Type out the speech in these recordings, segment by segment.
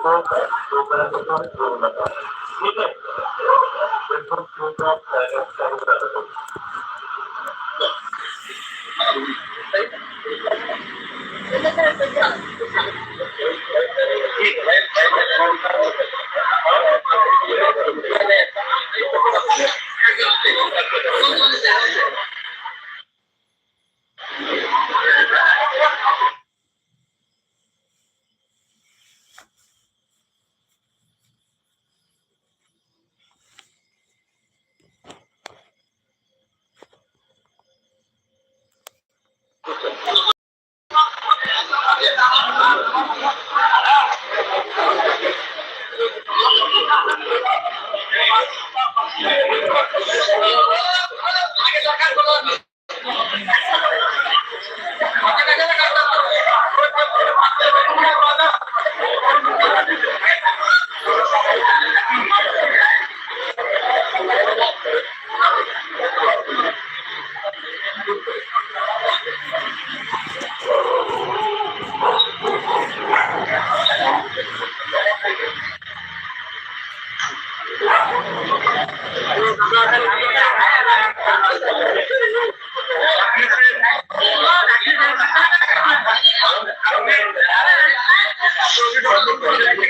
तिथं कोण सुंदर आहे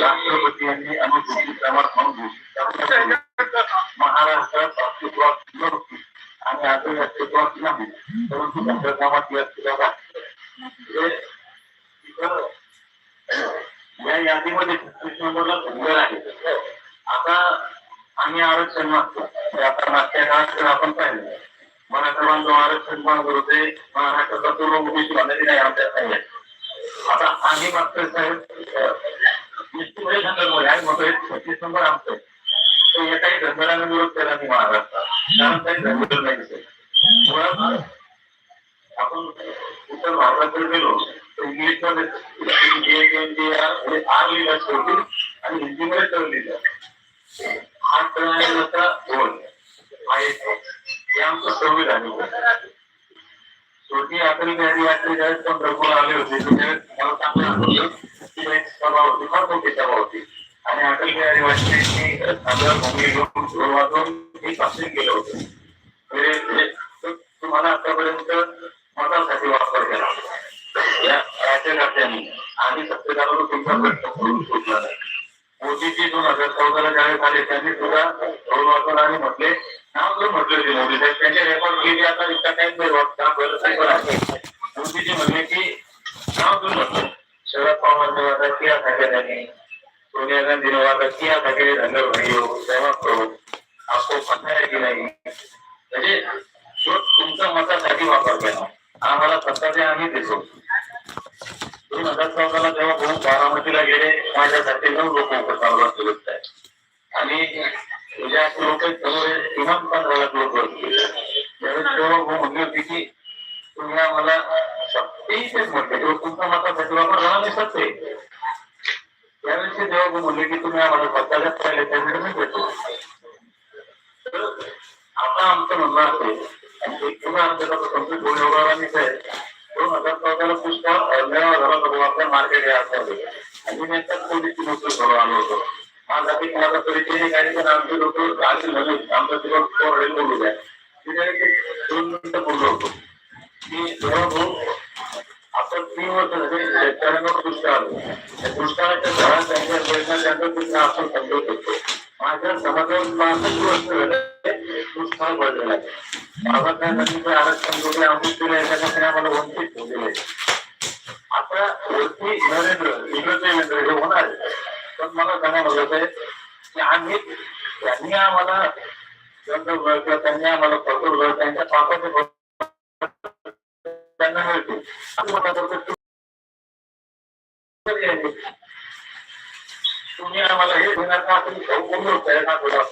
राष्ट्रपती यांनी अनुसूचित कामात म्हणून घोषित करण्यात महाराष्ट्रात अस्तित्वात नव्हती आणि आजही अस्तित्वात नाही परंतु त्यांच्या कामात अस्तित्वात आहे. या यादीमध्ये छत्तीस नंबरला सुंदर आहे आता आम्ही आरक्षण मागतो आता मागच्या काळात आपण पाहिलं मराठा जो आरक्षण मागत होते महाराष्ट्राचा तो लोक ओबीसी बांधलेली नाही आमच्या नाही आता आम्ही मागतोय साहेब निश्चित संदर्भ आहे मग छत्तीस नंबर आमचं तो एकाही धर्माला विरोध केला महाराष्ट्रात कारण काही धर्म नाही मुळात आपण भारताकडे गेलो तर इंग्लिशमध्ये आर आणि हिंदीमध्ये तर लिहिलं हा हा एक हे आमचं संविधान शेवटी अटल बिहारी वाजपेयी ज्यावेळेस पंढरपूर आले होते त्यावेळेस मला चांगलं की एक सभा होती फार मोठी सभा होती आणि अटल बिहारी वाजपेयींनी आपल्या भूमी सुरुवातून मी पासून हे भाषण केलं होतं तुम्हाला आतापर्यंत मतासाठी वापर केला या राज्यकर्त्यांनी आणि सत्तेदारांना तुमचा प्रश्न करून सुटला नाही मोदीजी दोन हजार चौदाला ज्यावेळेस आले त्यांनी सुद्धा ढोल आणि म्हटले नाव जर म्हटले होते मोदी साहेब त्यांचे रेकॉर्ड केले आता इतका टाइम नाही होत की नाही? म्हणजे तो तुमच्या मतासाठी वापर केला आम्हाला सत्ता जे आम्ही देतो. दोन हजार चौदाला जेव्हा भाऊ बारामतीला गेले माझ्यासाठी नऊ लोक चालू सुरत आहे. आणि तुझ्या लोक किमान पंधरा लाख लोक होते. त्यावेळेस तेव्हा भाऊ म्हणली होती की तुम्ही आम्हाला शक्ती तेच म्हटलं तेव्हा तुमच्या मतासाठी वापर राहणार नाही सत्य त्यावेळेस ते जेव्हा भाऊ म्हणले की तुम्ही आम्हाला स्वतःला पाहिले त्यावेळेस मी भेटतो तर आता आमचं म्हणणं असेल आणि ते कंप्लीट होऊन एवढा दोन हजार चौदाला पुष्कळ झाला आपल्या मार्केट आणि नंतर नोकरी आलो होतो माझा माझा परिचय पण आमचे लोक आले आमचा तिला बोलू द्या तिथे दोन मिनिटं बोललो होतो की जेव्हा आपण तीन वर्ष झाले शेतकऱ्यांवर दुष्काळ त्या दुष्काळाच्या घरात त्यांच्या प्रयत्न त्यांचा दुष्काळ आपण समजत होतो माझ्या समाजात पासष्ट वर्ष झाले. दुष्काळ पडलेला आहे. बाबासाहेबांनी आरक्षण दिले अमृत केलं याच्यापासून आम्हाला वंचित ठेवलेलं आता वरती नरेंद्र इंग्रज नरेंद्र हे होणार पण मला सांगा म्हणत आहे की आम्ही त्यांनी आम्हाला गंधर्व किंवा त्यांनी आम्हाला पटवलं त्यांच्या पापाचे त्यांना मिळते तुम्ही आम्हाला हे देणार का तुम्ही भाऊ बोललो होता ना थोडा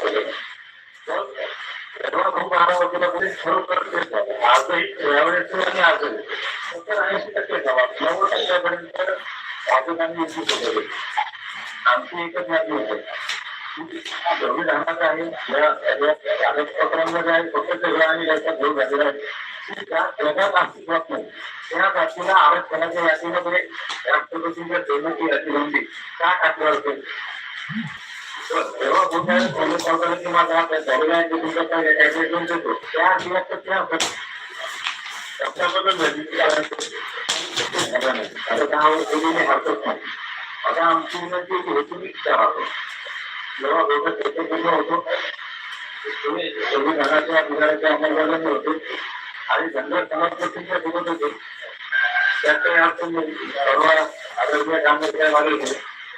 तेव्हा खूप कोणी खरोखर तेच झालं. आजही यावेळेस आणि आजही सत्तर ऐंशी टक्के जबाब नव्वद टक्क्यापर्यंत भाजपांनी युती आमची एकच मागणी आहे या कागदपत्रांमध्ये आहे फक्त सगळं आणि याचा भूल झालेला आहे की जगात अस्तित्वात नाही त्या जातीला आरक्षणाच्या यादीमध्ये राष्ट्रपतीच्या देण्याची यादी नव्हती का टाकलं असेल तेव्हा बोलताय पोलीस चौकाला माझा हात झालेला आहे तुमचा काय ऍड्रेस देतो त्या दिवस त्या शब्दाबद्दल आता नाही. आता हरकत नाही आता आमची विनंती की हे तुम्ही जेव्हा दोघं एकत्रित होतो तुम्ही संविधानाच्या अधिकाराच्या अंमलबजावणी होते आणि जनरल समाजपतीच्या सोबत होते. त्याचा अर्थ म्हणजे सर्व आरोग्य कामगार वाले होते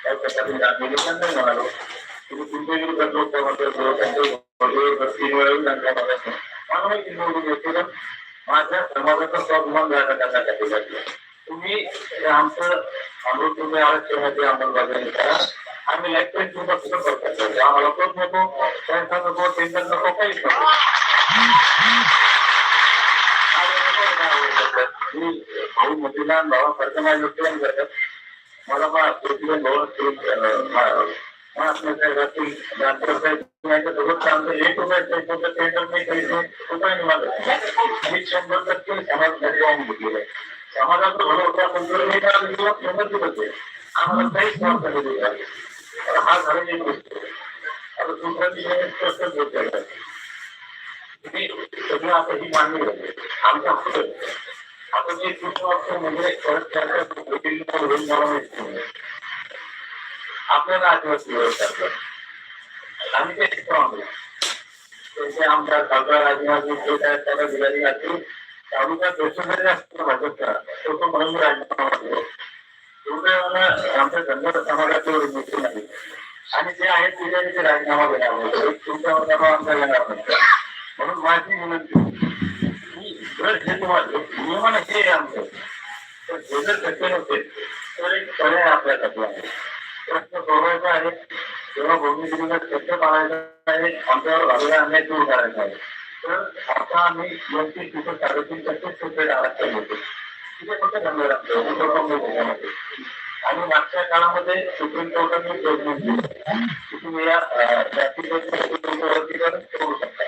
त्या प्रकारे आम्ही नाही म्हणालो. तुम्ही तुमच्या विरोधात त्यांच्या माहिती निवडून येतो तर हो, माझ्या समाजाचा स्वाभिमान करण्यासाठी तुम्ही आमचं अमृत तुम्ही आरक्षणाची अंमलबजावणी करा. आम्ही लाईफ टाईम सुद्धा सुद्धा करतो आम्हाला तोच नको त्यांचा नको टेन्शन नको काहीच नको. मी भाऊ मोतीला भावासारखं माझ्या व्यक्तिगत करतात मला माझ्या भाऊ असतील आमचं एक रुपयाचं नाही काही रुपये निघालं मी शंभर टक्के समाज जाऊन घेतलेलं आहे. समाजाचं भलं होतं जर मी काय आम्हाला काहीच हा झालेली एक गोष्ट. आता दुसऱ्या दिवशी आहे तुम्ही सगळं आता ही मान्य झाली. आमच्या आता जे म्हणजे परत त्याच्या होईल मला माहिती आपल्याला आदिवासी व्यवस्था आम्ही ते स्ट्रॉंग त्यांचे आमदार खासदार जे काय त्याला दिलेली असतील तालुका भाजपचा तो तो म्हणून राजीनामा दिला दुर्दैवानं आमच्या धनगर समाजाची मित्र नाही आणि जे आहेत ते ते राजीनामा देणार तुमच्या मताला आमचा येणार म्हणून माझी विनंती नियमन हे आमचं तर जर शक्य नसेल तर एक पर्याय आपल्यासाठी आहे प्रश्न सोडवायचा आहे तेव्हा सत्य पाळायचं आहे आमच्यावर झालेला अन्याय दूर करायचा आहे तर आता आम्ही दोनशे तिथे साडेतीन टक्के आरक्षण होतो तिथे फक्त धंदा लागतो आणि मागच्या काळामध्ये सुप्रीम कोर्टाने जजमेंट दिली की तुम्ही या वर्गीकरण करू शकता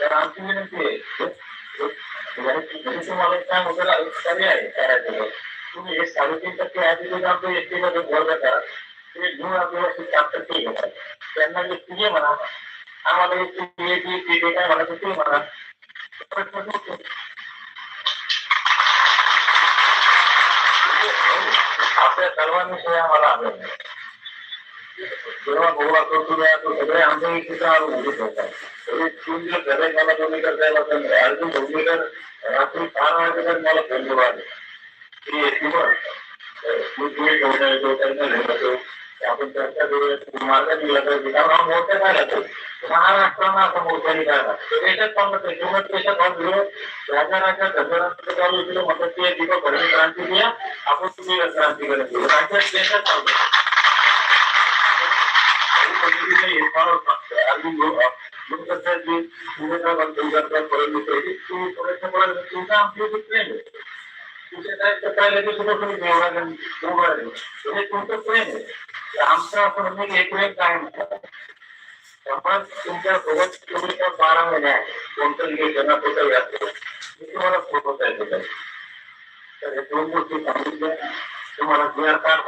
तर आमची विनंती आहे म्हणजे एक काम होतं आहे करायचं तुम्ही हे साडेतीन टक्के आधी आमचं एसटी वर्ग करा ते घेऊन आपल्याला टक्के घेतात त्यांना जे पीए म्हणा आम्हाला एक काय म्हणायचं ते म्हणा प्रश्न आपल्या सर्वांविषयी आम्हाला आढळून येते. जेव्हा गोवा करतो तो सगळे आमच्या इथे आणून घेत होता. तरी तीन दिवस झाले मला दोन्ही करता अर्जुन भोगलेकर रात्री चार वाजेपर्यंत मला फोन आले की एसीवर मी तुम्ही घेऊन येतो त्यांना घेऊन येतो आपण चर्चा करूया मार्ग दिला पाहिजे कारण हा मोठ्या काय राहतो लागतो महाराष्ट्रानं असा मोर्चा निघाला देशात सांगत आहे किंवा त्याच्यात हा दिलो राजा राजा गजरांचं चालू केलं म्हणतात की दीपक भरणी क्रांती द्या आपण तुम्ही क्रांती करत राज्यात देशात चालू तुमचा आमची प्रेम तुमच्या काय सकाळी लगेच तुम्ही हे तुमचं प्रेम आहे आमचं एक वेळ काय म्हणतात त्यामुळे तुमच्यासोबत बारा महिने आहे कोणतं मी तुम्हाला फोटो द्यायचे तर हे दोन गोष्टी सांगितल्या तुम्हाला जी आर कार्ड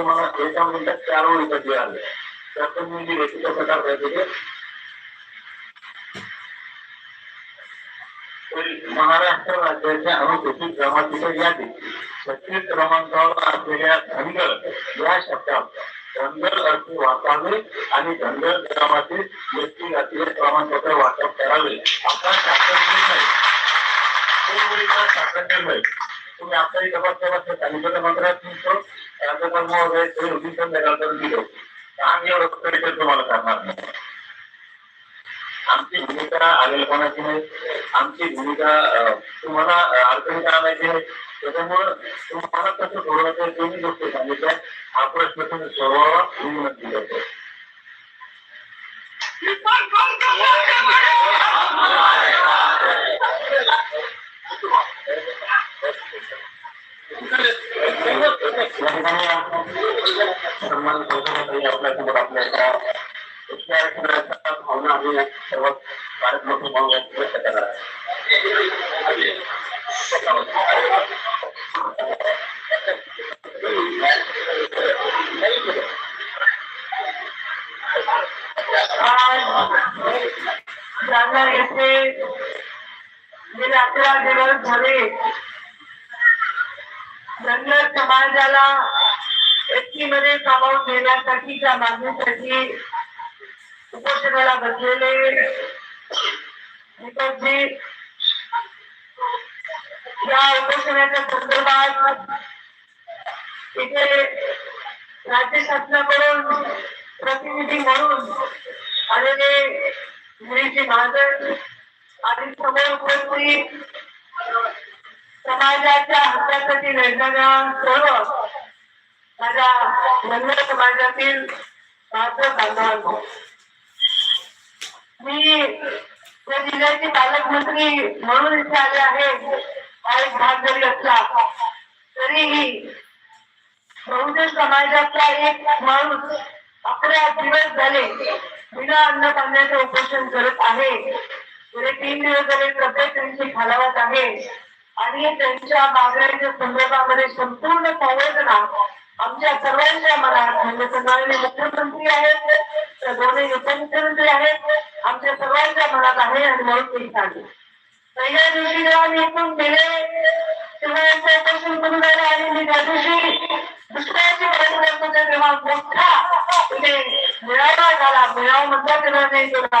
मला एका मिनिटात चार ओळीचा जी आर तर तुम्ही जी रेसिपी पाहिजे महाराष्ट्र राज्याच्या अनुसूचित जमातीच्या यादीत छत्तीस क्रमांकावर असलेल्या धनगर या शब्दात धनगर अर्थी वाचावे आणि धनगर जमातीत व्यक्ती जातीय प्रमाणपत्र वाटप करावे आपला शासन निर्णय शासन निर्णय तुम्ही आताही तपास सांगितलं मंत्रात तुमचं राज्यपाल वगैरे तरी होती संध्याकाळ दिलं आम्ही एवढं तरी तुम्हाला करणार नाही आमची भूमिका आलेलपणाची नाही आमची भूमिका अं, तुम्हाला अडचणीत आणायची नाही त्याच्यामुळं तुम्हाला कसं सोडवायचं दोन्ही गोष्टी सांगितल्या हा प्रश्न तुम्ही सोडवावा ही विनंती करतो या ठिकाणी सन्मान संस्थेसाठी आपल्यासोबत आपल्या एका भावना आम्ही सर्व भारत. मोठी भावना व्यक्त करणार जालना येथे गेले अकरा दिवस झाले धनगर समाजाला एसटीमध्ये सामावून घेण्यासाठीच्या मागणीसाठी उपोषणाला बसलेले दीपकजी या उपोषणाच्या संदर्भात इथे राज्य शासनाकडून प्रतिनिधी म्हणून आलेले मुलीजी महाजन आणि समोर उपस्थित समाजाच्या हक्कासाठी लढणाऱ्या सर्व माझ्या धनगर समाजातील माझं बांधवांनो मी या जिल्ह्याचे पालकमंत्री म्हणून इथे आले आहे हा एक भाग जरी असला तरीही बहुजन समाजाचा एक माणूस अकरा दिवस झाले बिना अन्न पाण्याचं उपोषण करत आहे. गेले तीन दिवस झाले तब्येत त्यांची खालावत आहे. आणि त्यांच्या मागण्यांच्या संदर्भामध्ये संपूर्ण संवेदना आमच्या सर्वांच्या मनात म्हणजे माननीय मुख्यमंत्री आहेत तर दोन्ही उपमुख्यमंत्री आहेत आमच्या सर्वांच्या मनात आहे आणि म्हणून ते सांगेल पहिल्या दिवशी जेव्हा मी इथून गेले तेव्हा यांचं उपोषण करून आले आणि मी त्या दिवशी दुसऱ्याची प्रयत्न मोठा झाला मेळावा म्हणता तेव्हा नाही केला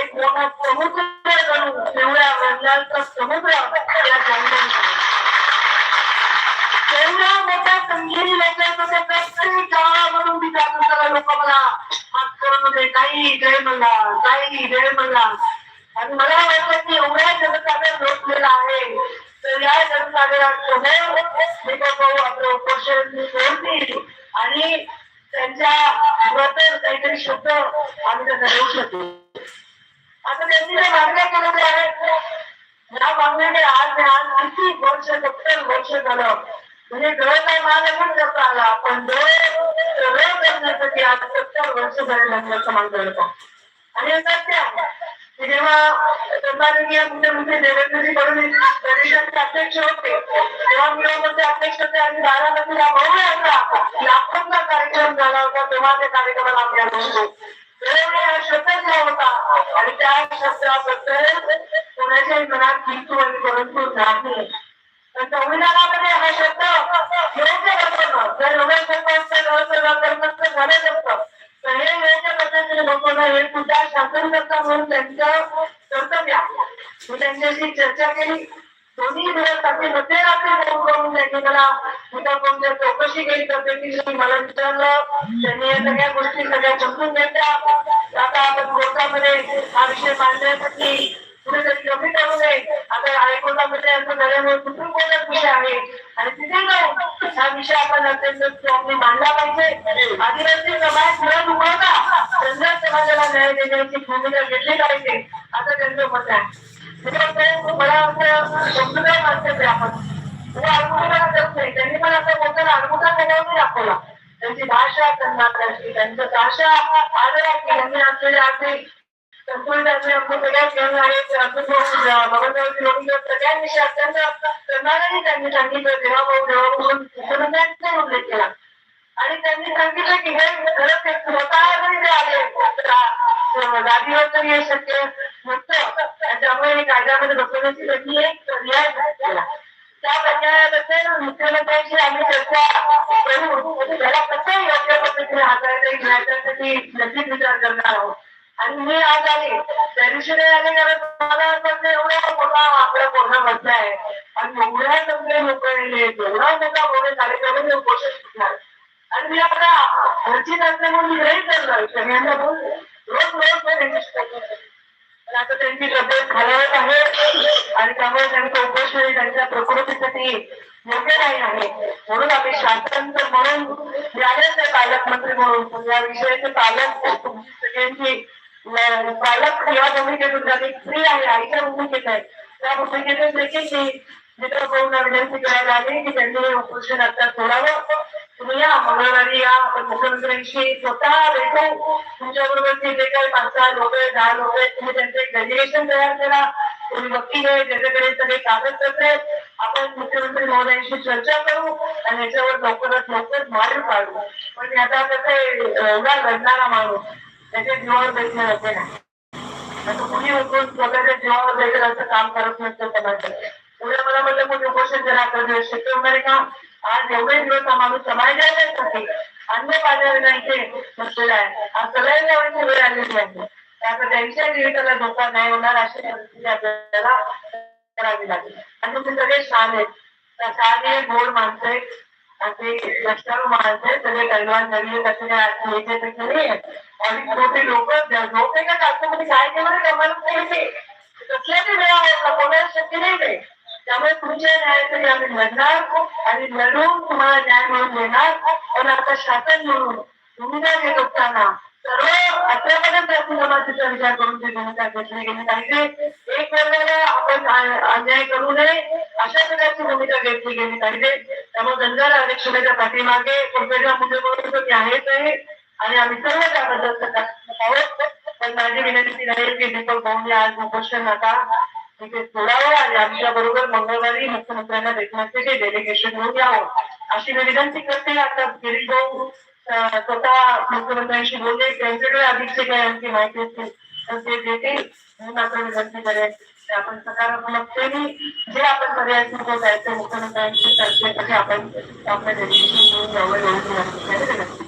एक मोठा समुद्र जणू एवढ्या रंगाचा समुद्र या जंगलात एवढ्या मोठ्या संख्येने लोकांचं प्रत्येक गावामधून मी जात असताना लोक मला हात करून होते काही जय मल्ला काही जय मल्ला आणि मला वाटलं की एवढ्या जनसागर लोटलेला आहे. आपलं उपोषण सोडतील आणि त्यांच्या काहीतरी शब्द आम्ही त्यांना देऊ शकतो आता त्यांनी ज्या मागण्या केलेल्या आहेत या मागण्याने आज आज किती वर्ष सत्तर वर्ष झालं म्हणजे डोळे काय मागणं करता आला पण डोळे करण्यासाठी आज सत्तर वर्ष झाले लग्नाचं मागणं आणि सत्य जेव्हा सन्माननीय मुख्यमंत्री देवेंद्रजी फडणवीस परिषदचे अध्यक्ष होते तेव्हा अध्यक्ष होते आणि बारामतीला भव्य असा लाखोंचा कार्यक्रम झाला होता तेव्हा त्या कार्यक्रमाला आपल्या होतो. होता आणि त्या शब्दाबद्दल कोणाच्याही मनात किंतु आणि परंतु नाही. पण संविधानामध्ये हा शब्द योग्य बसवणं जर योग्य शब्द झालं असतं तर हे योग्य लोकांना बसवणं हे सुद्धा शासनकर्ता म्हणून त्यांचं कर्तव्य मी त्यांच्याशी चर्चा केली दोन्ही दिवस अगदी मध्यरात्री फोन करून त्यांनी मला मुद्दा कोणत्या चौकशी केली पद्धतीने मला विचारलं त्यांनी या सगळ्या गोष्टी सगळ्या समजून घेतल्या आता आपण कोर्टामध्ये हा विषय मांडण्यासाठी कुठेतरी कमी करू नये आता हायकोर्टामध्ये असं झाल्यामुळे कुठून कोर्टात विषय आहे आणि तिथे जाऊन हा विषय आपण अत्यंत मांडला पाहिजे. आदिवासी समाज न भूमिका घेतली पाहिजे असं त्यांचं मत आहे मला मला माणसं आपण करत नाही त्यांनी पण आता बोलताना अडकुटा केल्यावर दाखवला त्यांची भाषा कर्नाटकाची त्यांचं भाषा आदराची त्यांनी असलेले आपले सगळ्यांविषयी अत्यंत त्यांनी सांगितलं देवा भाऊ म्हणून उल्लेख केला आणि त्यांनी सांगितलं की हे खरंच एक स्वतः जरी ते आले तर गादीवर तर हे शक्य नसतं. त्याच्यामुळे हे कायद्यामध्ये बसवण्याची त्यांनी एक पर्याय केला त्या पर्यायाबद्दल मुख्यमंत्र्यांशी आम्ही चर्चा करू. म्हणजे त्याला कसं योग्य पद्धतीने हाताळता येईल याच्यासाठी नक्कीच विचार करणार आहोत. आणि मी आज आले. त्या दिवशी नाही आले कारण मला असं एवढा मोठा आपला कोरोना बसला आहे आणि एवढ्या सगळे लोक येले एवढा मोठा कोरोना कार्यक्रम मी उपोषण शिकणार आणि मी आता घरची असल्यामुळे मी नाही करणार. सगळ्यांना बोलले रोज पण आता त्यांची तब्येत खालावत आहे आणि त्यामुळे त्यांचा उपोषण हे त्यांच्या प्रकृतीसाठी योग्य नाही. आहे म्हणून आम्ही शासन म्हणून मिळालेच पालक पालकमंत्री म्हणून या विषयाचे पालक सगळ्यांची पालक या भूमिकेतून ज्यांनी स्त्री आहे आईच्या भूमिकेत आहे त्या भूमिकेतून देखील मी मित्र भाऊंना विनंती करायला आली की त्यांनी हे उपोषण आता सोडावं. तुम्ही या मंगळवारी या आपण मुख्यमंत्र्यांशी स्वतः भेटू तुमच्या बरोबरचे जे काही पाच सहा लोक आहेत दहा लोक आहेत तुम्ही त्यांचं एक डेलिगेशन तयार करा. तुम्ही वकील आहे ज्याच्याकडे सगळे कागदपत्र आहेत आपण मुख्यमंत्री महोदयांशी चर्चा करू आणि याच्यावर लवकरात लवकर मार्ग काढू. पण याचा कसं एवढा घडणारा माणूस त्याच्या जीवावर बेसणं असे नाही. आता कुणी उठून स्वतःच्या जीवावर बेसेल असं काम करत नसतं समाजात उद्या मला म्हटलं कोणी उपोषण करा कर दिवस शक्य होणार आहे का? आज एवढे दिवस हा माणूस समाजासाठी अन्न पाण्यावर नाही ते बसलेला आहे. आज सगळ्यांना लेवलची वेळ आलेली आहे. त्यामुळे त्यांच्या जीविताला धोका नाही होणार अशी परिस्थिती आपल्याला करावी लागेल. आणि तुम्ही सगळे छान आहेत. त्या गोड माणसं आहेत. असे लष्करू माणसं आहेत. सगळे कलवान नवीन कसे काय याच्यापेक्षा नाही आहेत. आणि मोठे लोक लोक एका कास्टमध्ये काय केलं कमाल कसल्या कसल्याही वेळा आहेत कोणाला शक्य नाही त्यामुळे तुमच्या न्यायासाठी आम्ही लढणार आणि लढून तुम्हाला न्याय मिळवून देणार पण आता शासन म्हणून भूमिका घेत असताना सर्व अठरापर्यंत जाती जमातीचा विचार करून ती भूमिका घेतली गेली पाहिजे एक वर्गाला आपण अन्याय करू नये अशा प्रकारची भूमिका घेतली गेली पाहिजे. त्यामुळे धनगर आरक्षणाच्या पाठीमागे कोणत्या मुद्दे आहेच आहे. आणि आम्ही सर्व त्याबद्दल सकारात्मक आहोत. पण माझी विनंती राहील की दीपक भाऊंनी आज उपोषण आता तिथे सोडावं आणि आमच्या बरोबर मंगळवारी मुख्यमंत्र्यांना भेटण्यासाठी डेलिगेशन घेऊन यावं. अशी मी विनंती करते. आता गिरीश भाऊ स्वतः मुख्यमंत्र्यांशी बोलले त्यांच्याकडे अधिकचे काही आणखी माहिती असतील तर ते देतील. म्हणून आता विनंती करेन आपण सकारात्मकतेने जे आपण पर्याय सुचवत आहे ते मुख्यमंत्र्यांशी चर्चेसाठी आपण आपल्या डेलिगेशन घेऊन यावं एवढी विनंती करेन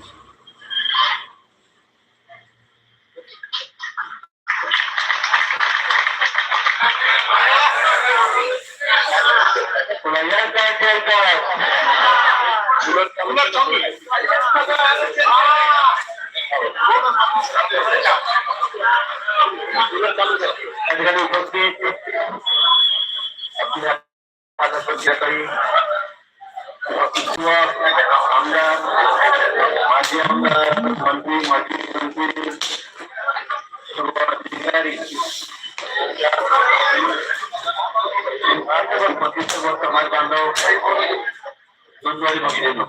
विनंती तुला या काय करतात या ठिकाणी सर्व समाज बांधव बंधुवारी बघलेलो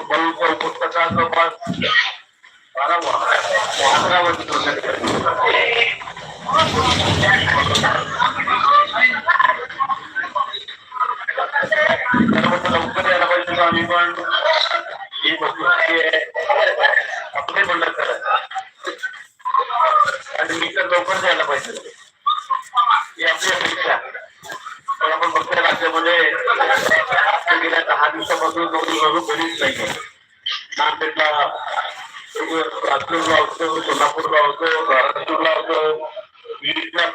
बहु पुस्तकाचा पास बारावा अकरावरती लवकर यायला पाहिजे तर आम्ही पण ही गोष्ट आपले बंद करायचं आणि मी तर लवकर जायला पाहिजे दिवसापासून नोकरी नाही नांदेडला लातूरला होतो सोलापूरला होतो धाराशिवला होतो बीडला